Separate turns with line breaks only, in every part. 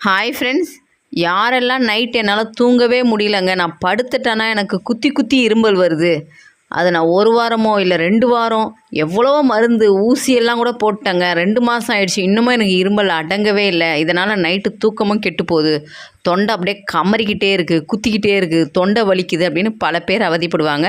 Hi friends யாரெல்லாம் night என்னால் தூங்கவே முடியலங்க நான் படுத்துட்டேன்னா எனக்கு குத்தி குத்தி இரும்பல் வருது. அது நான் ஒரு வாரமோ இல்லை ரெண்டு வாரம் எவ்வளவோ மருந்து ஊசியெல்லாம் கூட போட்டேங்க. ரெண்டு மாதம் ஆயிடுச்சு. இன்னுமும் எனக்கு இரும்பல் அடங்கவே இல்லை. இதனால் நைட்டு தூக்கமும் கெட்டு போகுது. தொண்டை அப்படியே கமறிக்கிட்டே இருக்குது குத்திக்கிட்டே இருக்குது தொண்டை வலிக்குது அப்படின்னு பல பேர் அவதிப்படுவாங்க.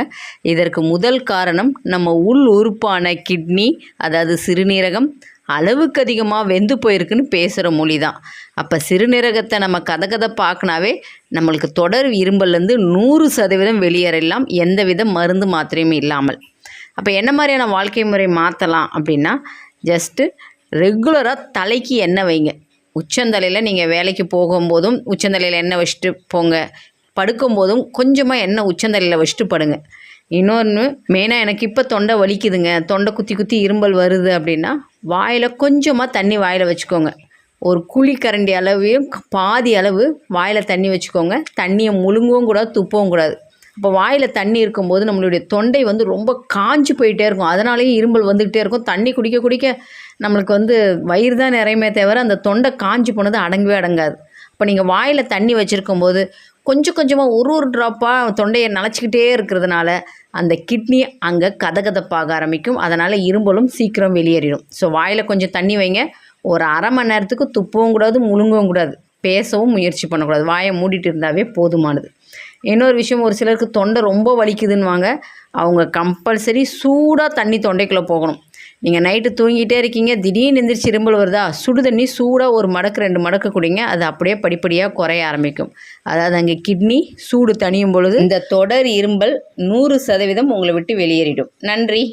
இதற்கு முதல் காரணம் நம்ம உள் உறுப்பான கிட்னி அதாவது சிறுநீரகம் அளவுக்கு அதிகமாக வெந்து போயிருக்குன்னு பேசுகிற மொழி தான் அப்போ சிறுநீரகத்தை நம்ம கதை பார்க்கனாவே நம்மளுக்கு தொடர் இரும்பல்லேருந்து நூறு சதவீதம் வெளியேறலாம். எந்தவித மருந்து மாத்திரையும் இல்லாமல். அப்போ என்ன மாதிரியான வாழ்க்கை முறை மாற்றலாம் அப்படின்னா ஜஸ்ட்டு ரெகுலராக தலைக்கு எண்ணெய் வைங்க. உச்சந்தலையில் நீங்கள் வேலைக்கு போகும்போதும் உச்சந்தலையில் எண்ணெய் வச்சுட்டு போங்க. படுக்கும்போதும் கொஞ்சமாக எண்ணெய் உச்சந்தலையில் வச்சுட்டு படுங்க. இன்னொன்று மெயினாக எனக்கு இப்போ தொண்டை வலிக்குதுங்க. தொண்டை குத்தி குத்தி இரும்பல் வருது அப்படின்னா வாயில் கொஞ்சமாக தண்ணி வாயில் வச்சுக்கோங்க. ஒரு குழி கரண்டி அளவையும் பாதி அளவு வாயில் தண்ணி வச்சுக்கோங்க. தண்ணியை முழுங்கவும் கூடாது துப்பவும் கூடாது. அப்போ வாயில் தண்ணி இருக்கும்போது நம்மளுடைய தொண்டை வந்து ரொம்ப காஞ்சி போயிட்டே இருக்கும். அதனாலேயும் இரும்பல் வந்துக்கிட்டே இருக்கும். தண்ணி குடிக்க குடிக்க நம்மளுக்கு வந்து வயிறு தான் நிறையுமே தவிர அந்த தொண்டை காஞ்சு போனது அடங்கவே அடங்காது. இப்போ நீங்கள் வாயில் தண்ணி வச்சுருக்கும் போது கொஞ்சம் கொஞ்சமாக ஒரு ஒரு ட்ராப்பாக தொண்டையை நனைச்சிக்கிட்டே இருக்கிறதுனால அந்த கிட்னி அங்கே கதகதப்பாக ஆரம்பிக்கும். அதனால் இரும்பலும் சீக்கிரம் வெளியேறிடும். ஸோ வாயில் கொஞ்சம் தண்ணி வைங்க. ஒரு அரை மணி நேரத்துக்கு துப்பவும் கூடாது முழுங்கவும் கூடாது. பேசவும் முயற்சி பண்ணக்கூடாது. வாயை மூடிட்டு இருந்தாவே போதுமானது. இன்னொரு விஷயம் ஒரு சிலருக்கு தொண்டை ரொம்ப வலிக்குதுன்னுவாங்க. அவங்க கம்பல்சரி சூடாக தண்ணி தொண்டைக்குள்ளே போகணும். நீங்கள் நைட்டு தூங்கிட்டே இருக்கீங்க திடீர்னு எந்திரிச்சு இரும்பல் வருதா? சுடு தண்ணி சூடாக ஒரு மடக்கு ரெண்டு மடக்கு குடிங்க அது அப்படியே படிப்படியாக குறைய ஆரம்பிக்கும். அதாவது அங்கே கிட்னி சூடு தணியும் பொழுது இந்த தொடர் இரும்பல் நூறு சதவீதம் உங்களை விட்டு வெளியேறிடும். நன்றி.